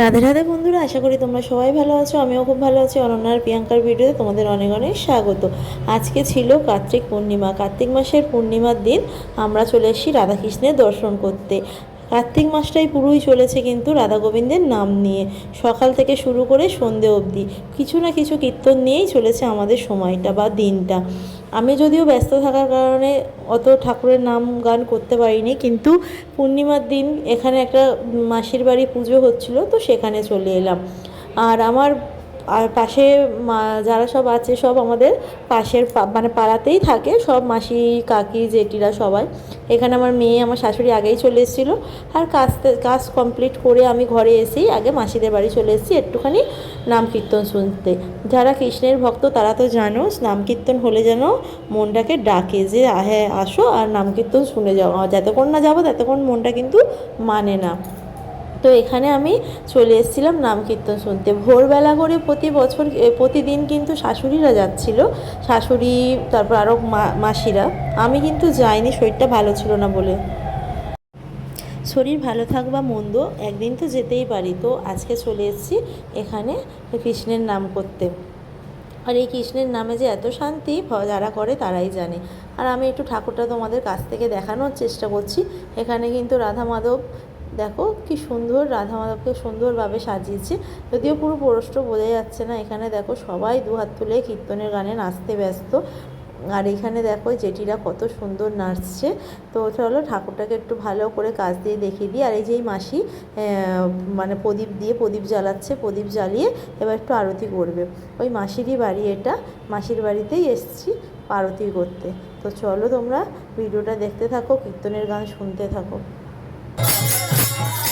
রাধে রাধে বন্ধুরা, আশা করি তোমরা সবাই ভালো আছো, আমিও খুব ভালো আছি। অনন্যার প্রিয়াঙ্কার ভিডিওতে তোমাদের অনেক অনেক স্বাগত। আজকে ছিল কার্তিক পূর্ণিমা। কার্তিক মাসের পূর্ণিমার দিন আমরা চলে এসেছি রাধাকৃষ্ণের দর্শন করতে। কার্তিক মাসটাই পুরোই চলেছে কিন্তু রাধা গোবিন্দের নাম নিয়ে। সকাল থেকে শুরু করে সন্ধে অবধি। কিছু না কিছু কীর্তন নিয়েই চলেছে আমাদের সময়টা বা দিনটা। আমি যদিও ব্যস্ত থাকার কারণে অত ঠাকুরের নাম গান করতে পারিনি, কিন্তু পূর্ণিমার দিন এখানে একটা মাসির বাড়ি পুজো হচ্ছিল, তো সেখানে চলে এলাম। আর আমার আর পাশে যারা সব আছে সব আমাদের পাশের মানে পাড়াতেই থাকে সব মাসি, কাকি, জেঠিরা সবাই। এখানে আমার মেয়ে, আমার শাশুড়ি আগেই চলে এসেছিল। আর কাজতে কাজ কমপ্লিট করে আমি ঘরে এসেই আগে মাসিদের বাড়ি চলে এসেছি একটুখানি নাম কীর্তন শুনতে। যারা কৃষ্ণের ভক্ত তারা তো জানো, নাম কীর্তন হলে যেন মনটাকে ডাকে যে হ্যাঁ আসো আর নাম কীর্তন শুনে যাও। যতক্ষণ না যাব, ততক্ষণ মনটা কিন্তু মানে না। তো এখানে আমি চলে এসেছিলাম নাম কীর্তন শুনতে। ভোরবেলা করে প্রতি বছর প্রতিদিন কিন্তু শাশুড়িরা যাচ্ছিল। শাশুড়ি, তারপর আরও মাসিরা। আমি কিন্তু যাইনি, শরীরটা ভালো ছিল না বলে। শরীর ভালো থাক বা মন্দ, একদিন তো যেতেই পারি। তো আজকে চলে এসেছি এখানে কৃষ্ণের নাম করতে। আর এই কৃষ্ণের নামে যে এত শান্তি যারা করে তারাই জানে। আর আমি একটু ঠাকুরটা তোমাদের কাছ থেকে দেখানোর চেষ্টা করছি। এখানে কিন্তু রাধা মাধব দেখো কি সুন্দর রাধা মাধবকে সুন্দরভাবে সাজিয়েছে। যদিও পুরো পরষ্ট বোঝা যাচ্ছে না, এখানে দেখো সবাই দু হাত তুলে কীর্তনের গানে নাচতে ব্যস্ত। আর এখানে দেখো জেঠিরা কত সুন্দর নাচছে। তো চলো ঠাকুরটাকে একটু ভালো করে কাজ দিয়ে দেখিয়ে দিই। আর এই যেই মাসি মানে প্রদীপ দিয়ে প্রদীপ জ্বালাচ্ছে, প্রদীপ জ্বালিয়ে এবার একটু আরতি করবে। ওই মাসিরই বাড়ি এটা, মাসির বাড়িতেই এসছি আরতি করতে। তো চলো তোমরা ভিডিওটা দেখতে থাকো, কীর্তনের গান শুনতে থাকো। Yeah.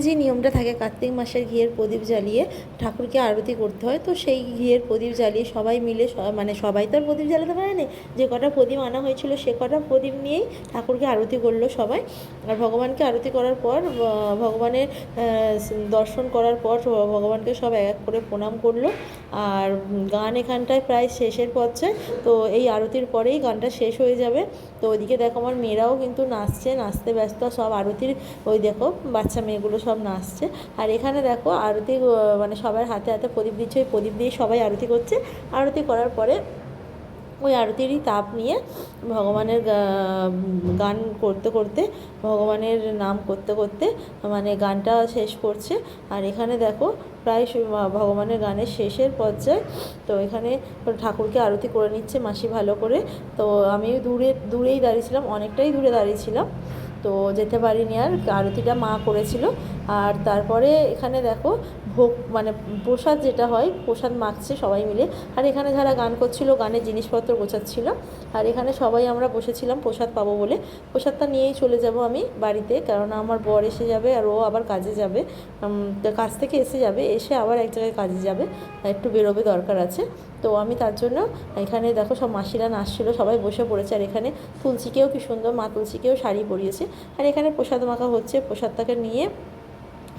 যে নিয়মটা থাকে কার্তিক মাসের ঘিয়ের প্রদীপ জ্বালিয়ে ঠাকুরকে আরতি করতে হয়। তো সেই ঘিয়ের প্রদীপ জ্বালিয়ে সবাই মিলে মানে সবাই তো আর প্রদীপ জ্বালাতে পারেনি যে কটা প্রদীপ আনা হয়েছিল সে কটা প্রদীপ নিয়েই ঠাকুরকে আরতি করল সবাই। আর ভগবানকে আরতি করার পর ভগবানের দর্শন করার পর ভগবানকে সব এক এক করে প্রণাম করল। আর গান এখানটায় প্রায় শেষের পর্যায়ে তো এই আরতির পরেই গানটা শেষ হয়ে যাবে। তো ওইদিকে দেখো আমার মেয়েরাও কিন্তু নাচছে, নাচতে ব্যস্ত, সব আরতির ওই দেখো বাচ্চা মেয়েগুলো সব নাচছে। আর এখানে দেখো আরতি মানে সবার হাতে হাতে প্রদীপ দিচ্ছে, ওই প্রদীপ দিয়ে সবাই আরতি করছে। আরতি করার পরে ওই আরতিরই তাপ নিয়ে ভগবানের গান করতে করতে, ভগবানের নাম করতে করতে মানে গানটা শেষ করছে। আর এখানে দেখো, প্রায় ভগবানের গানের শেষের পর্যায়ে, তো এখানে ঠাকুরকে আরতি করে নিচ্ছে মাসি ভালো করে। তো আমি দূরে, দূরেই দাঁড়িয়েছিলাম, অনেকটাই দূরে দাঁড়িয়েছিলাম। তো যেতে পারিনি আর আরতিটা মা করেছিল। আর তারপরে এখানে দেখো ভোগ মানে প্রসাদ যেটা হয়, প্রসাদ মাখছে সবাই মিলে। আর এখানে যারা গান করছিল, গানের জিনিসপত্র গোছাচ্ছিল। আর এখানে সবাই আমরা বসেছিলাম প্রসাদ পাবো বলে। প্রসাদটা নিয়েই চলে যাব আমি বাড়িতে, কারণ আমার বর এসে যাবে আর ও আবার কাজে যাবে। কাজ থেকে এসে যাবে, এসে আবার এক জায়গায় কাজে যাবে। একটু বেরোবে দরকার আছে। তো আমি তার জন্য এখানে দেখো সব মাসিরা নাচছিল, সবাই বসে পড়েছে। আর এখানে তুলসীকেও কি সুন্দর মা তুলসীকেও শাড়ি পরিয়েছে। আর এখানে প্রসাদ মাখা হচ্ছে। প্রসাদটাকে নিয়ে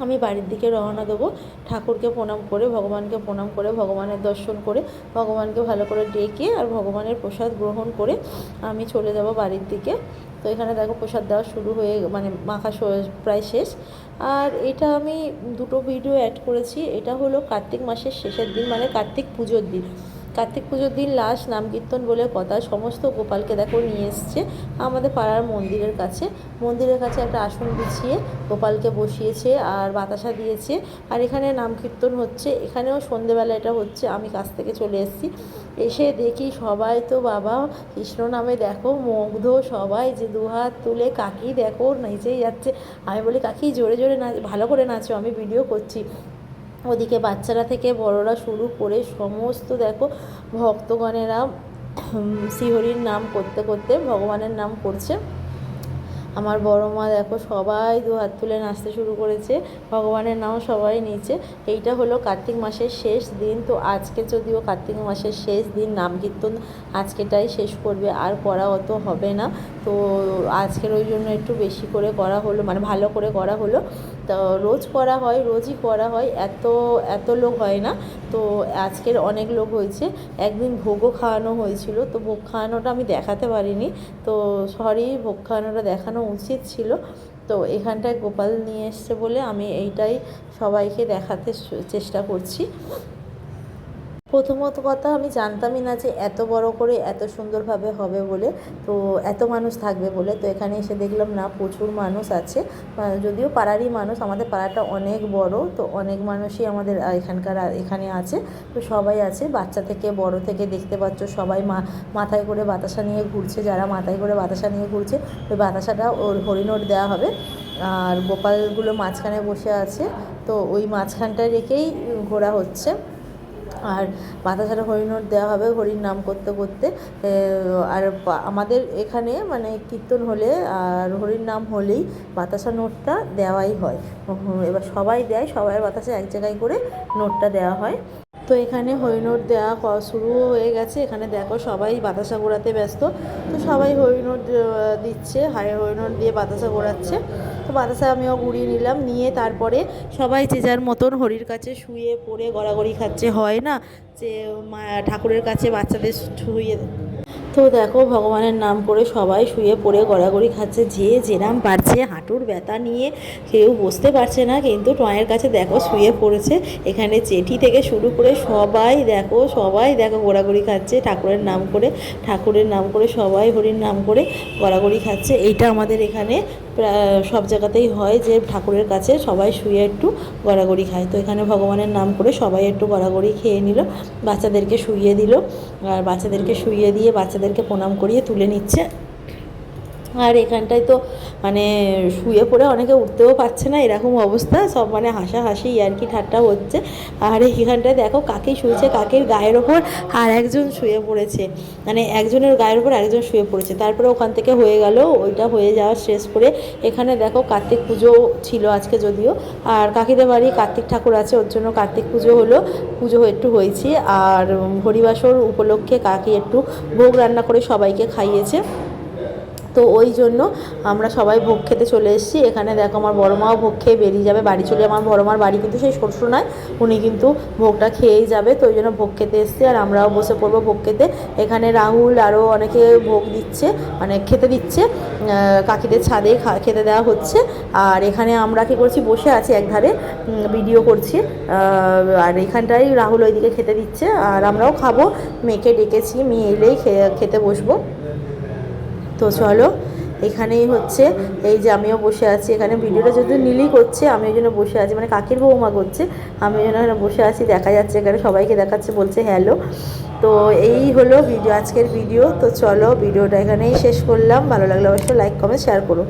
আমি বাড়ির দিকে রওনা দেবো। ঠাকুরকে প্রণাম করে, ভগবানকে প্রণাম করে, ভগবানের দর্শন করে, ভগবানকে ভালো করে ডেকে আর ভগবানের প্রসাদ গ্রহণ করে আমি চলে যাব বাড়ির দিকে। তো এখানে দেখো প্রসাদ দেওয়া শুরু হয়ে মানে মাখা প্রায় শেষ। আর এটা আমি দুটো ভিডিও অ্যাড করেছি। এটা হলো কার্তিক মাসের শেষের দিন মানে কার্তিক পুজোর দিন। কার্তিক পুজোর দিন লাস্ট নাম কীর্তন বলে কথা সমস্ত গোপালকে দেখো নিয়ে এসছে আমাদের পাড়ার মন্দিরের কাছে। মন্দিরের কাছে একটা আসন বিছিয়ে গোপালকে বসিয়েছে আর বাতাসা দিয়েছে। আর এখানে নাম কীর্তন হচ্ছে। এখানেও সন্ধেবেলা এটা হচ্ছে। আমি কাছ থেকে চলে এসেছি। এসে দেখি সবাই তো বাবা, কৃষ্ণ নামে দেখো, মুগ্ধ সবাই যে দুহাত তুলে কাকি দেখো, নেচেই যাচ্ছে। আমি বলি, কাকি, জোরে জোরে নাচ, ভালো করে নাচো, আমি ভিডিও করছি। ওদিকে বাচ্চারা থেকে বড়রা শুরু করে সমস্ত দেখো ভক্তগণেরা শ্রীহরির নাম করতে করতে ভগবানের নাম করছে। আমার বড় মা দেখো সবাই দু হাত তুলে নাচতে শুরু করেছে, ভগবানের নাম সবাই নিচে এইটা হলো কার্তিক মাসের শেষ দিন, তো আজকে যদিও কার্তিক মাসের শেষ দিন, নাম কীর্তন আজকেটাই শেষ করবে, আর করা অত হবে না। তো আজকের ওই জন্য একটু বেশি করে করা হলো মানে ভালো করে করা হলো। তো রোজ করা হয়, রোজই করা হয়, এত এত লোক হয় না। তো আজকের অনেক লোক হয়েছে। একদিন ভোগও খাওয়ানো হয়েছিল। তো ভোগ খাওয়ানোটা আমি দেখাতে পারিনি। তো সরি, ভোগ খাওয়ানোটা দেখানো উচিত ছিল। তো এখানটায় গোপাল নিয়ে এসছে বলে আমি এইটাই সবাইকে দেখাতে চেষ্টা করছি। প্রথমত কথা, আমি জানতামই না যে এত বড় করে এত সুন্দরভাবে হবে বলে, তো এত মানুষ থাকবে বলে। তো এখানে এসে দেখলাম, না, প্রচুর মানুষ আছে। যদিও পাড়ারই মানুষ, আমাদের পাড়াটা অনেক বড়, তো অনেক মানুষই আমাদের এখানকার এখানে আছে। তো সবাই আছে, বাচ্চা থেকে বড় থেকে দেখতে পাচ্ছ, সবাই মা, মাথায় করে বাতাসা নিয়ে ঘুরছে, যারা মাথায় করে বাতাসা নিয়ে ঘুরছে, ওই বাতাসাটা ওর হরিণোট দেওয়া হবে। আর গোপালগুলো মাঝখানে বসে আছে, তো ওই মাঝখানটায় রেখেই ঘোরা হচ্ছে। আর বাতাসাটা হরিণোট দেওয়া হবে হরির নাম করতে করতে। আর আমাদের এখানে মানে কীর্তন হলে আর হরির নাম হলেই বাতাসা নোটটা দেওয়াই হয়। এবার সবাই দেয় সবাই বাতাসে এক জায়গায় করে নোটটা দেওয়া হয়। তো এখানে হরিণোট দেওয়া শুরু হয়ে গেছে। এখানে দেখো সবাই বাতাসা ঘোরাতে ব্যস্ত। তো সবাই হরিণোট দিচ্ছে হাই হরিণোট দিয়ে বাতাসা তো বাতাসা আমিও ঘুরিয়ে নিলাম, নিয়ে তারপরে সবাই যে যার মতন হরির কাছে শুয়ে পড়ে গড়াগড়ি খাচ্ছে, হয় না? যে মা ঠাকুরের কাছে বাচ্চাদের শুয়ে তো দেখো, ভগবানের নাম করে সবাই শুয়ে পড়ে গড়াগড়ি খাচ্ছে। যে যেরাম পারছে হাঁটুর ব্যথা নিয়ে, কেউ বসতে পারছে না, কিন্তু টয়ের কাছে দেখো শুয়ে পড়েছে। এখানে চেটি থেকে শুরু করে সবাই দেখো সবাই দেখো গড়াগড়ি খাচ্ছে, ঠাকুরের নাম করে, ঠাকুরের নাম করে সবাই হরির নাম করে গড়াগড়ি খাচ্ছে। এইটা আমাদের এখানে সব জায়গাতেই হয় যে ঠাকুরের কাছে সবাই শুয়ে একটু গড়াগড়ি খায়। তো এখানে ভগবানের নাম করে সবাই একটু গড়াগড়ি খেয়ে নিল, বাচ্চাদেরকে শুইয়ে দিল। আর বাচ্চাদেরকে শুইয়ে দিয়ে বাচ্চাদেরকে প্রণাম করিয়ে তুলে নিচ্ছে। আর এখানটায় তো মানে শুয়ে পড়ে অনেকে উঠতেও পারছে না, এরকম অবস্থা, সব মানে হাসাহাসি কি, ঠাট্টা হচ্ছে। আর এখানটায় দেখো কাকি শুয়েছে, কাকির গায়ের ওপর আর একজন শুয়ে পড়েছে। মানে একজনের গায়ের ওপর একজন শুয়ে পড়েছে। তারপরে ওখান থেকে হয়ে গেল, ওইটা হয়ে যাওয়া শেষ করে এখানে দেখো কার্তিক পুজো ছিল আজকে যদিও। আর কাকিদের বাড়ি কার্তিক ঠাকুর আছে, ওর জন্য কার্তিক পুজো হলো। পুজো একটু হয়েছে। আর হরিবাসর উপলক্ষে কাকি একটু ভোগ রান্না করে সবাইকে খাইয়েছে। তো ওই জন্য আমরা সবাই ভোগ খেতে চলে এসেছি। এখানে দেখো আমার বড় মাও ভোগ খেয়ে বেরিয়ে যাবে। বাড়ি চলে আমার বড় মার বাড়ি কিন্তু সেই শ্বশুর নয়, উনি কিন্তু ভোগটা খেয়েই যাবে। তো ওই জন্য ভোগ খেতে এসেছি আর আমরাও বসে পড়ব ভোগ খেতে। এখানে রাহুল আরও অনেকে ভোগ দিচ্ছে মানে খেতে দিচ্ছে কাকিদের ছাদে খেতে দেওয়া হচ্ছে। আর এখানে আমরা কী করছি, বসে আছি একধারে ভিডিও করছি। আর এখানটাই রাহুল ওইদিকে খেতে দিচ্ছে। আর আমরাও খাব। মেয়েকে ডেকেছি, মেয়ে এলেই খেতে বসবো। তো চলো, এখানেই হচ্ছে। এই যে আমিও বসে আছি। এখানে ভিডিওটা যদি নীলই করছে, আমি ওই জন্য বসে আছি। মানে কাকির বৌমা করছে, আমি ওই জন্য এখানে বসে আছি। দেখা যাচ্ছে এখানে সবাইকে দেখাচ্ছে, বলছে হ্যালো। তো এই হলো ভিডিও, আজকের ভিডিও। তো চলো, ভিডিওটা এখানেই শেষ করলাম। ভালো লাগলে অবশ্যই লাইক কমেন্ট শেয়ার করো।